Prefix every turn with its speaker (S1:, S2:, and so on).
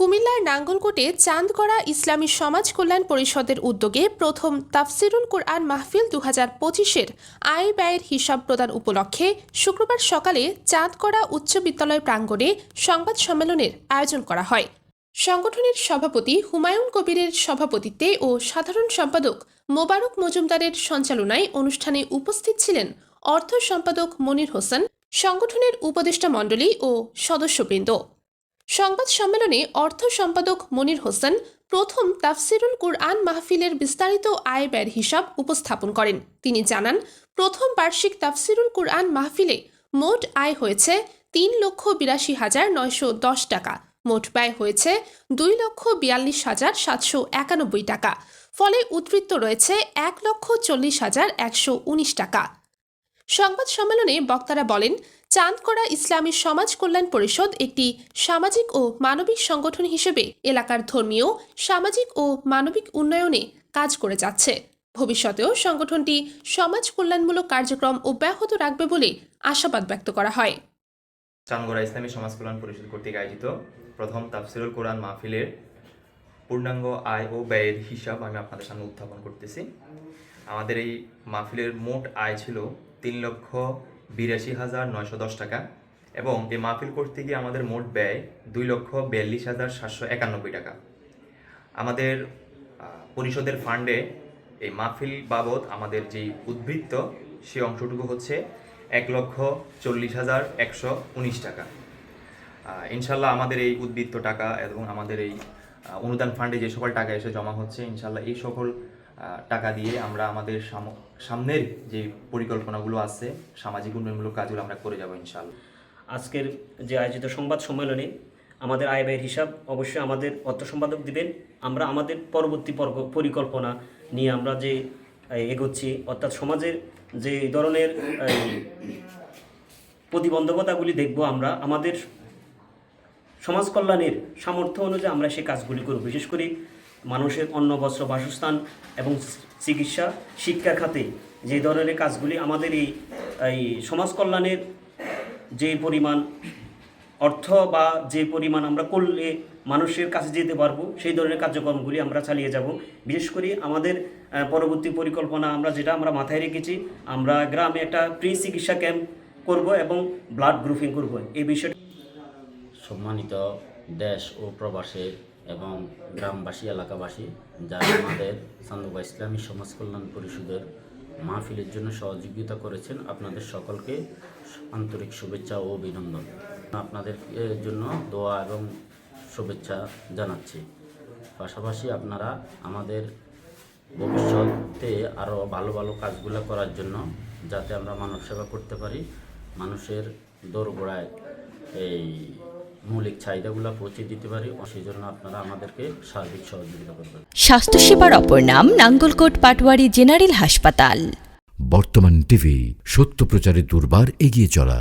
S1: কুমিল্লার নাঙ্গলকোটে চাঁদগড়া ইসলামী সমাজ কল্যাণ পরিষদের উদ্যোগে প্রথম তাফসিরুল কোরআন মাহফিল দু হাজার পঁচিশের আয় ব্যয়ের হিসাব প্রদান উপলক্ষে শুক্রবার সকালে চাঁদগড়া উচ্চ বিদ্যালয় প্রাঙ্গণে সংবাদ সম্মেলনের আয়োজন করা হয়। সংগঠনের সভাপতি হুমায়ুন কবিরের সভাপতিত্বে ও সাধারণ সম্পাদক মোবারক মজুমদারের সঞ্চালনায় অনুষ্ঠানে উপস্থিত ছিলেন অর্থ সম্পাদক মনির হোসেন, সংগঠনের উপদেষ্টা মণ্ডলী ও সদস্যবৃন্দ। সংবাদ সম্মেলনে অর্থ সম্পাদক মনির হোসেন প্রথম তাফসিরুল কুরআন মাহফিলের বিস্তারিত আয় ব্যয়ের হিসাব উপস্থাপন করেন। তিনি জানান, প্রথম বার্ষিক তাফসিরুল কুরআন মাহফিলে মোট আয় হয়েছে তিন লক্ষ বিরাশি হাজার নয়শো দশ টাকা। মোট ব্যয় হয়েছে দুই লক্ষ বিয়াল্লিশ হাজার সাতশো একানব্বই টাকা। ফলে উদ্বৃত্ত রয়েছে এক লক্ষ চল্লিশ হাজার একশো উনিশ টাকা। সংবাদ সম্মেলনে বক্তারা বলেন চাঁদকড়া ইসলামী সমাজ কল্যাণ পরিষদ একটি সামাজিক ও মানবিক সংগঠন হিসেবে এলাকার ধর্মীয়, সামাজিক ও মানবিক উন্নয়নে কাজ করে যাচ্ছে। ভবিষ্যতেও সংগঠনটি সমাজ কল্যাণমূলক কার্যক্রম অব্যাহত রাখবে বলে আশাবাদ ব্যক্ত করা হয়।
S2: চাঁদগড়া ইসলামী সমাজ কল্যাণ পরিষদ কর্তৃক আয়োজিত প্রথম তাফসিরুল কোরআন মাহফিলের পূর্ণাঙ্গ আয় ও ব্যয়ের হিসাব আমি আপনাদের সামনে উত্থাপন করতেছি। আমাদের এই মাহফিলের মোট আয় ছিল তিন লক্ষ বিরাশি হাজার নয়শো দশ টাকা এবং এই মাহফিল করতে গিয়ে আমাদের মোট ব্যয় দুই লক্ষ বিয়াল্লিশ হাজার সাতশো একানব্বই টাকা। আমাদের পরিষদের ফান্ডে এই মাহফিল বাবদ আমাদের যেই উদ্বৃত্ত, সে অংশটুকু হচ্ছে এক লক্ষ চল্লিশ হাজার একশো উনিশ টাকা। ইনশাল্লাহ আমাদের এই উদ্বৃত্ত টাকা এবং আমাদের এই অনুদান ফান্ডে যে সকল টাকা এসে জমা হচ্ছে, ইনশাল্লাহ এই সকল টাকা দিয়ে আমরা আমাদের সাম- সামনের যে পরিকল্পনাগুলো আছে, সামাজিক উন্নয়নমূলক কাজগুলো আমরা করে যাব ইনশাল্লাহ
S3: আজকের যে আয়োজিত সংবাদ সম্মেলনে আমাদের আয় ব্যয়ের হিসাব অবশ্যই আমাদের অর্থ সম্পাদক দিবেন। আমরা আমাদের পরবর্তী পরিকল্পনা নিয়ে আমরা যে এগোচ্ছি, অর্থাৎ সমাজের যে ধরনের প্রতিবন্ধকতাগুলি দেখব আমরা, আমাদের সমাজ কল্যাণের সামর্থ্য অনুযায়ী আমরা সেই কাজগুলি করব। বিশেষ করে মানুষের অন্ন, বস্ত্র, বাসস্থান এবং চিকিৎসা শিক্ষা খাতে যে ধরনের কাজগুলি আমাদের এই এই সমাজ কল্যাণের যে পরিমাণ অর্থ বা যে পরিমাণ আমরা করলে মানুষের কাছে যেতে পারব, সেই ধরনের কার্যক্রমগুলি আমরা চালিয়ে যাব। বিশেষ করে আমাদের পরবর্তী পরিকল্পনা আমরা যেটা আমরা মাথায় রেখেছি, আমরা গ্রামে একটা প্রি চিকিৎসা ক্যাম্প করব এবং ব্লাড গ্রুপিং করব। এই বিষয়টা
S4: সম্মানিত দেশ ও প্রবাসের এবং গ্রামবাসী, এলাকাবাসী, যারা আমাদের চান্দুবা ইসলামী সমাজ কল্যাণ পরিষদের মাহফিলের জন্য সহযোগিতা করেছেন, আপনাদের সকলকে আন্তরিক শুভেচ্ছা ও অভিনন্দন। আপনাদের জন্য দোয়া এবং শুভেচ্ছা জানাচ্ছি। পাশাপাশি আপনারা আমাদের ভবিষ্যতে আরও ভালো ভালো কাজগুলো করার জন্য যাতে আমরা মানব সেবা করতে পারি, মানুষের দোরগোড়ায় এই মৌলিক চাহিদাগুলো পৌঁছে দিতে পারি সেই জন্য আপনারা আমাদেরকে সার্বিক সহযোগিতা করবেন।
S5: স্বাস্থ্যসেবার অপর নাম নাঙ্গলকোট পাটওয়ারি জেনারেল হাসপাতাল।
S6: বর্তমান টিভি সত্য প্রচারে দুর্বার এগিয়ে চলা।